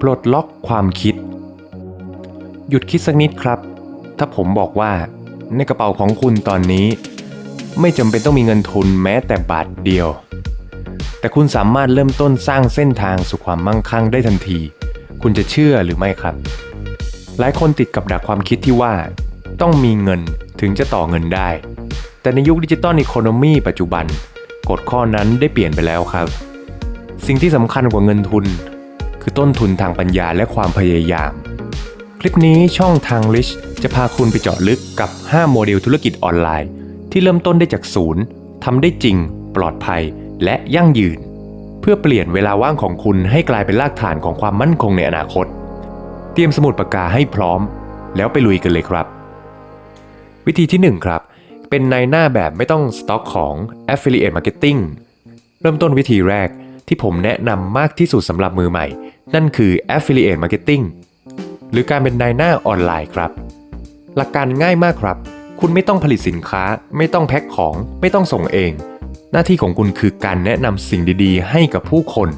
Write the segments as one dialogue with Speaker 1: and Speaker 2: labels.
Speaker 1: ปลดล็อกความคิด หยุดคิดสักนิดครับ ถ้าผมบอกว่า ในกระเป๋าของคุณตอนนี้ ไม่จำเป็นต้องมีเงินทุนแม้แต่บาทเดียว แต่คุณสามารถเริ่มต้นสร้างเส้นทางสู่ความมั่งคั่งได้ทันที คุณจะเชื่อหรือไม่ครับ หลายคนติดกับดักความคิดที่ว่า ต้องมีเงินถึงจะต่อเงินได้ แต่ในยุคดิจิตอลอีโคโนมีปัจจุบันกฎข้อนั้นได้เปลี่ยนไปแล้วครับ สิ่งที่สำคัญกว่าเงินทุน คือต้นทุนทางปัญญาและความพยายาม คลิปนี้ช่องทาง Rich จะพาคุณไปเจาะลึกกับ 5 โมเดลธุรกิจออนไลน์ ที่เริ่มต้นได้จากศูนย์ทำได้จริง ปลอดภัย และยั่งยืน เพื่อเปลี่ยนเวลาว่างของคุณให้กลายเป็นรากฐานของความมั่นคงในอนาคต เตรียมสมุดปากกาให้พร้อม แล้วไปลุยกันเลยครับ วิธีที่ 1 ครับ เป็นในหน้าแบบไม่ต้องสต็อกของ Affiliate Marketing เริ่มต้นวิธีแรก ที่ผมแนะนำมากที่สุดสำหรับมือใหม่ นั่นคือ Affiliate Marketing หรือการเป็นนายหน้าออนไลน์ครับ หลักการง่ายมากครับ คุณไม่ต้องผลิตสินค้า ไม่ต้องแพ็คของ ไม่ต้องส่งเอง หน้าที่ของคุณคือการแนะนำสิ่งดีๆ ให้กับผู้คน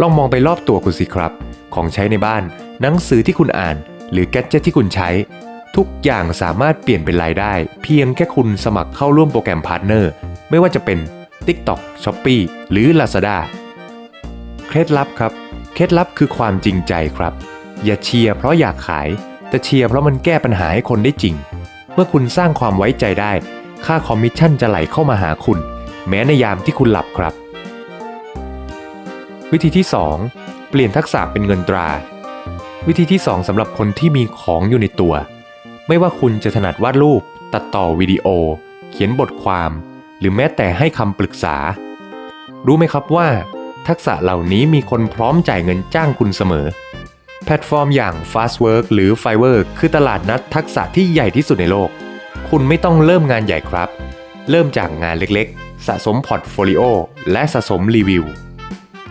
Speaker 1: ลองมองไปรอบตัวคุณสิครับ ของใช้ในบ้าน หนังสือที่คุณอ่าน หรือแกดเจตที่คุณใช้ ทุกอย่างสามารถเปลี่ยนเป็นรายได้ เพียงแค่คุณสมัครเข้าร่วมโปรแกรมพาร์ทเนอร์ไม่ว่าจะเป็น TikTok, Shopee หรือ Lazada เคล็ดลับครับ เคล็ดลับคือความจริงใจครับ อย่าเชียร์เพราะอยากขาย แต่เชียร์เพราะมันแก้ปัญหาให้คนได้จริง เมื่อคุณสร้างความไว้ใจได้ ค่าคอมมิชชั่นจะไหลเข้ามาหาคุณ แม้ในยามที่คุณหลับครับ วิธีที่ 2 เปลี่ยนทักษะเป็นเงินตรา วิธีที่ 2สำหรับคนที่มีของอยู่ในตัว ไม่ว่าคุณจะถนัดวาดรูป ตัดต่อวิดีโอ เขียนบทความ หรือแม้แต่ให้คำปรึกษา รู้ไหมครับว่า ทักษะเหล่านี้มีคนพร้อมจ่ายเงินจ้างคุณเสมอ แพลตฟอร์มอย่าง Fastwork หรือ Fiverr คือตลาดนัดทักษะที่ใหญ่ที่สุดในโลก คุณไม่ต้องเริ่มงานใหญ่ครับ เริ่มจากงานเล็กๆ สะสมพอร์ตโฟลิโอและสะสมรีวิว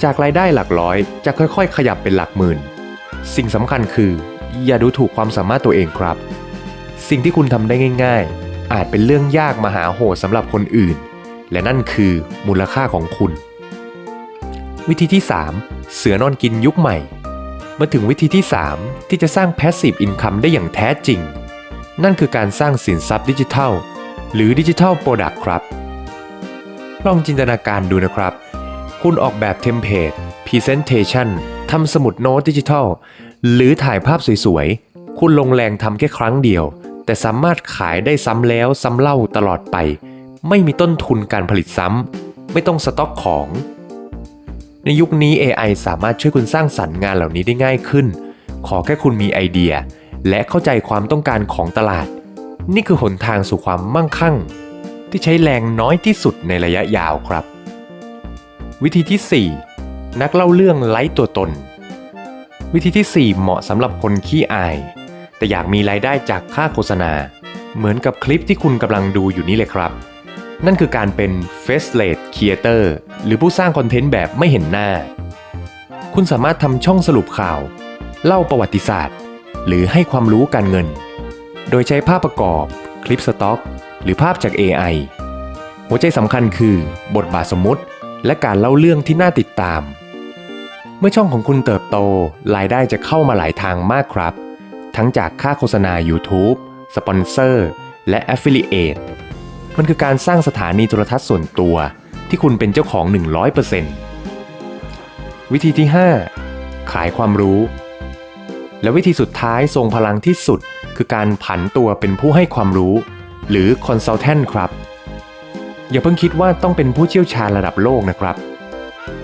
Speaker 1: จากรายได้หลักร้อยจะค่อยๆ ขยับเป็นหลักหมื่น สิ่งสำคัญคือ อย่าดูถูกความสามารถตัวเองครับ สิ่งที่คุณทำได้ง่าย ๆ อาจเป็นเรื่องยากมหาโหดสำหรับคนอื่น และนั่นคือมูลค่าของคุณ วิธีที่ 3 เสือนอนกินยุคใหม่ มาถึงวิธีที่ 3 ที่จะสร้าง Passive Income ได้อย่างแท้จริง นั่นคือการสร้างสินทรัพย์ดิจิทัล หรือดิจิทัลโปรดักต์ครับ ลองจินตนาการดูนะครับ คุณออกแบบเทมเพลต Presentation ทำสมุดโน้ตดิจิทัล หรือถ่ายภาพสวยๆ คุณลงแรงทำแค่ครั้งเดียว แต่สามารถขายได้ซ้ำแล้วซ้ำเล่าตลอดไป ไม่มีต้นทุนการผลิตซ้ำ ไม่ต้องสต็อกของ ในยุคนี้ AI สามารถช่วยคุณสร้างสรรค์งานเหล่านี้ได้ง่ายขึ้น ขอแค่คุณมีไอเดีย และเข้าใจความต้องการของตลาด นี่คือหนทางสู่ความมั่งคั่ง ที่ใช้แรงน้อยที่สุดในระยะยาวครับ วิธีที่ 4 นักเล่าเรื่องไร้ตัวตน วิธีที่ 4 เหมาะสำหรับคนขี้อาย แต่อยากมีรายได้จากค่าโฆษณา เหมือนกับคลิปที่คุณกำลังดูอยู่นี้เลยครับ นั่นคือการเป็น Faceless Creator หรือผู้สร้างคอนเทนต์แบบไม่เห็นหน้า คุณสามารถทำช่องสรุปข่าว เล่าประวัติศาสตร์ หรือให้ความรู้การเงิน โดยใช้ภาพประกอบ คลิปสต็อก หรือภาพจาก AI หัวใจสำคัญคือบทบาทสมมติ และการเล่าเรื่องที่น่าติดตาม เมื่อช่องของคุณเติบโตรายได้จะเข้ามาหลายทางมากครับ ทั้งจากค่าโฆษณา YouTube สปอนเซอร์ และ Affiliate มันคือการสร้างสถานีโทรทัศน์ส่วนตัวที่คุณเป็นเจ้าของ 100%วิธีที่ 5 ขายความรู้ และวิธีสุดท้ายทรงพลังที่สุด คือการผันตัวเป็นผู้ให้ความรู้ หรือ Consultant ครับ อย่าเพิ่งคิดว่าต้องเป็นผู้เชี่ยวชาญระดับโลกนะครับ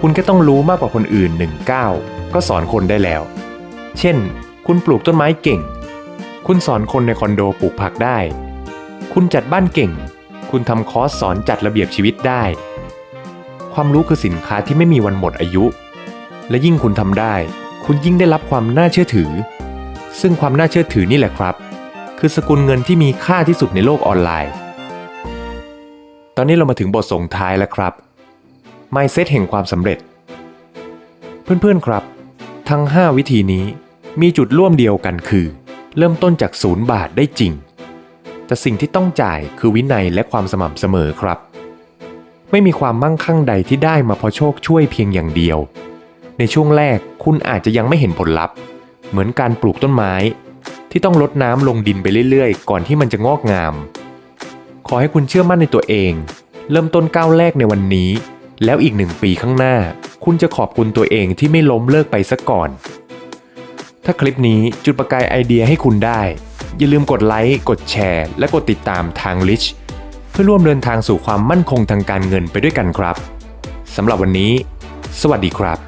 Speaker 1: คุณแค่ต้องรู้มากกว่าคนอื่น1ก้าก็สอนคนได้แล้ว เช่น คุณปลูกต้นไม้เก่ง คุณสอนคนในคอนโดปลูกผักได้ คุณจัดบ้านเก่ง คุณทำคอร์สสอนจัดระเบียบชีวิตได้ ความรู้คือสินค้าที่ไม่มีวันหมดอายุ และยิ่งคุณทำได้ คุณยิ่งได้รับความน่าเชื่อถือ ซึ่งความน่าเชื่อถือนี่แหละครับ คือสกุลเงินที่มีค่าที่สุดในโลกออนไลน์ ตอนนี้เรามาถึงบทส่งท้ายแล้วครับ Mindset แห่งความสำเร็จ เพื่อนๆครับ ทั้ง 5 วิธีนี้ มีจุดร่วมเดียวกันคือ เริ่มต้นจากศูนย์บาทได้จริง แต่สิ่งที่ต้องจ่ายคือวินัยและความสม่ำเสมอครับ ไม่มีความมั่งคั่งใดที่ได้มาเพราะโชคช่วยเพียงอย่างเดียว ในช่วงแรกคุณอาจจะยังไม่เห็นผลลัพธ์ เหมือนการปลูกต้นไม้ ที่ต้องลดน้ำลงดินไปเรื่อยๆ ก่อนที่มันจะงอกงาม ขอให้คุณเชื่อมั่นในตัวเอง เริ่มต้นก้าวแรกในวันนี้ แล้วอีกหนึ่งปีข้างหน้า คุณจะขอบคุณตัวเองที่ไม่ล้มเลิกไปซะก่อน ถ้าคลิปนี้จุดประกายไอเดียให้คุณได้ อย่าลืมกดไลค์กดแชร์ และกดติดตามทาง Rich เพื่อร่วมเดินทางสู่ความมั่นคงทางการเงินไปด้วยกันครับสำหรับวันนี้ สวัสดีครับ